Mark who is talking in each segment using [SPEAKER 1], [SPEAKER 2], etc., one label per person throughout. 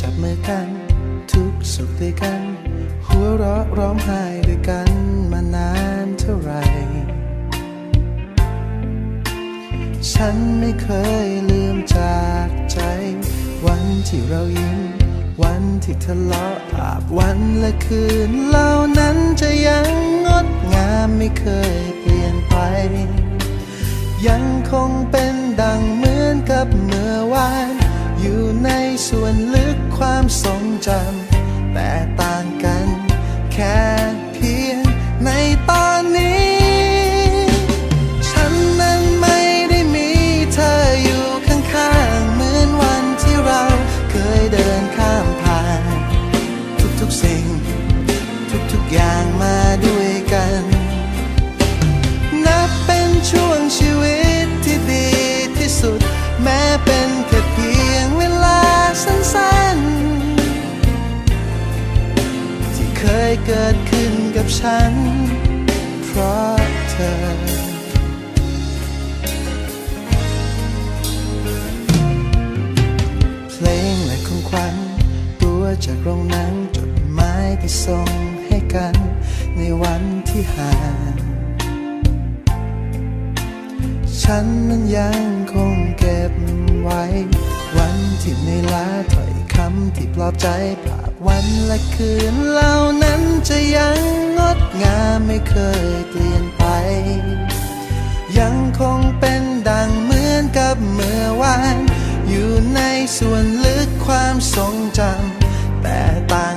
[SPEAKER 1] จับมือกัน ทุกสุขด้วยกัน หัวเราะร้องไห้ด้วยกันมานานเท่าไหร่ ฉันไม่เคยลืมจากใจ วันที่เรายิ้ม วันที่ทะเลาะภาพวันและคืนเหล่านั้นจะยังงดงามไม่เคยเปลี่ยนไป ยังคงเป็นดังเหมือนกับ ทรงจำ เกิดขึ้นกับฉัน เพราะเธอ เพลงและของขวัญตัวจากโรงหนังจดหมายที่ส่งให้กัน ในวันที่ห่างฉันนั้นยังคงเก็บไว้ วันที่ในอยล้าถ้อยคำที่ปลอบใจภาพ วันและคืนเหล่านั้นจะยังงดงามไม่เคยเปลี่ยนไป ยังคงเป็นดังเหมือนกับเมื่อวาน อยู่ในส่วนลึกความทรงจำแต่ต่าง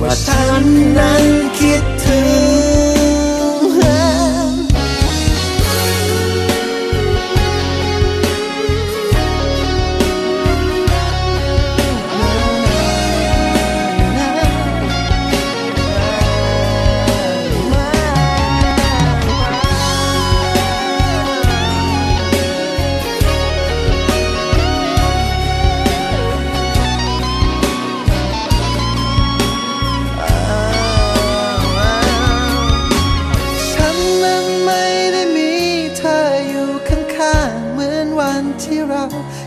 [SPEAKER 1] ว่าฉันนั้นคิดถึง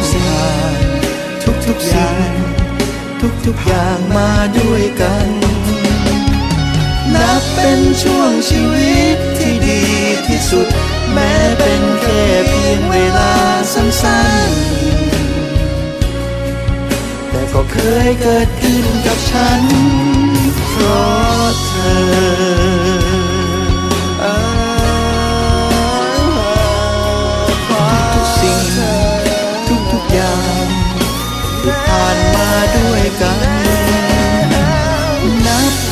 [SPEAKER 2] ามผ่านทุกๆสิ่งทุกๆอย่างมาด้วยกัน นับเป็นช่วงชีวิตที่ดีที่สุด แม้เป็นแค่เพียงเวลาสั้นๆ แต่ก็เคยเกิดขึ้นกับฉันเพราะเธอ